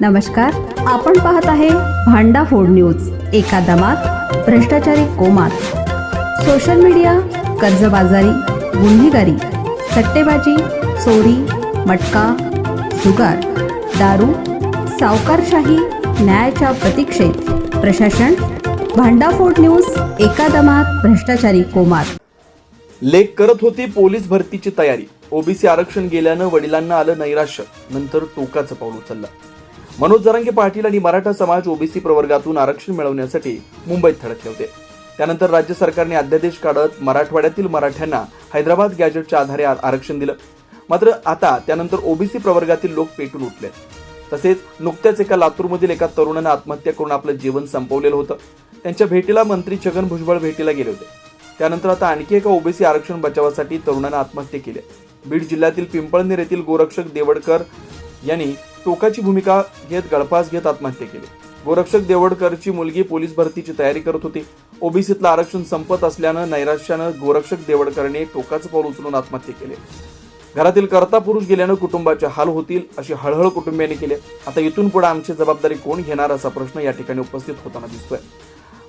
नमस्कार आपण पाहत आहे भांडा फोड न्यूज एका दमात भ्रष्टाचारी कोमात. सोशल मीडिया कर्जबाजारी गुन्हेगारी सट्टेबाजी चोरी मटका जुगार दारू सावकारशाही न्यायाच्या प्रतीक्षेत. प्रशासन भांडाफोड न्यूज एका दमात भ्रष्टाचारी कोमात. लेख करत होती पोलीस भरतीची तयारी. ओबीसी आरक्षण गेल्यानं वडिलांना आलं नैराश्य. नंतर टोकाचं पाऊल उचललं. मनोज जरांगे पाटील आणि मराठा समाज ओबीसी प्रवर्गातून आरक्षण मिळवण्यासाठी मुंबईत थडकले होते त्यानंतर राज्य सरकारने अध्यादेश काढत मराठवाड्यातील मराठ्यांना हैदराबाद गॅजेटच्या आधारे आरक्षण दिलं. मात्र आता त्यानंतर ओबीसी प्रवर्गातील लोक पेटून उठले तसेच नुकत्याच एका लातूरमधील एका तरुणानं आत्महत्या करून आपलं जीवन संपवलेलं होतं. त्यांच्या भेटीला मंत्री छगन भुजबळ भेटीला गेले होते. त्यानंतर आता आणखी एका ओबीसी आरक्षण बचावासाठी तरुणानं आत्महत्या केली. बीड जिल्ह्यातील पिंपळनेर येथील गोरक्षक देवडकर यांनी टोकाची भूमिका घेत गळफास घेत आत्महत्या केली. गोरक्षक देवडकरची मुलगी पोलीस भरतीची तयारी करत होती. ओबीसीतलं आरक्षण संपत असल्यानं नैराश्यानं गोरक्षक देवडकरने टोकाचं पाऊल उचलून आत्महत्या केली. घरातील कर्ता पुरुष गेल्यानं कुटुंबाचे हाल होतील अशी हळहळ कुटुंबियांनी केली. आता इथून पुढे आमची जबाबदारी कोण घेणार असा प्रश्न या ठिकाणी उपस्थित होताना दिसतोय.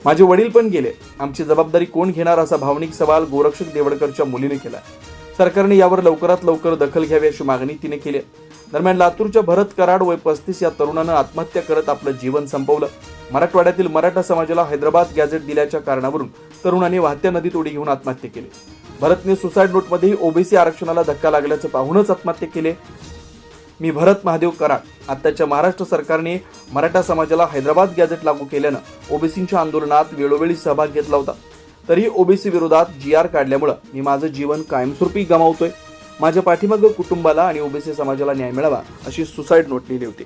माझे वडील पण गेले. आमची जबाबदारी कोण घेणार असा भावनिक सवाल गोरक्षक देवडकरच्या मुलीने केला. सरकारने यावर लवकरात लवकर दखल घ्यावी अशी मागणी तिने केली. आहे. दरम्यान लातूरच्या भरत कराड वय पस्तीस या तरुणानं आत्महत्या करत आपलं जीवन संपवलं. मराठवाड्यातील मराठा समाजाला हैदराबाद गॅझेट दिल्याच्या कारणावरून तरुणाने वाहत्या नदीत उडी घेऊन आत्महत्या केली. भरतने सुसाईड नोटमध्येही ओबीसी आरक्षणाला धक्का लागल्याचं पाहूनच आत्महत्या केली. मी भरत महादेव कराड. आत्ताच्या महाराष्ट्र सरकारने मराठा समाजाला हैदराबाद गॅझेट लागू केल्यानं ओबीसींच्या आंदोलनात वेळोवेळी सहभाग घेतला होता. तरीही ओबीसी विरोधात जी आर काढल्यामुळं मी माझं जीवन कायमस्वरूपी गमावतोय. माझ्या पाठीमागं कुटुंबाला आणि ओबीसी समाजाला न्याय मिळावा अशी सुसाईड नोट लिहिली होती.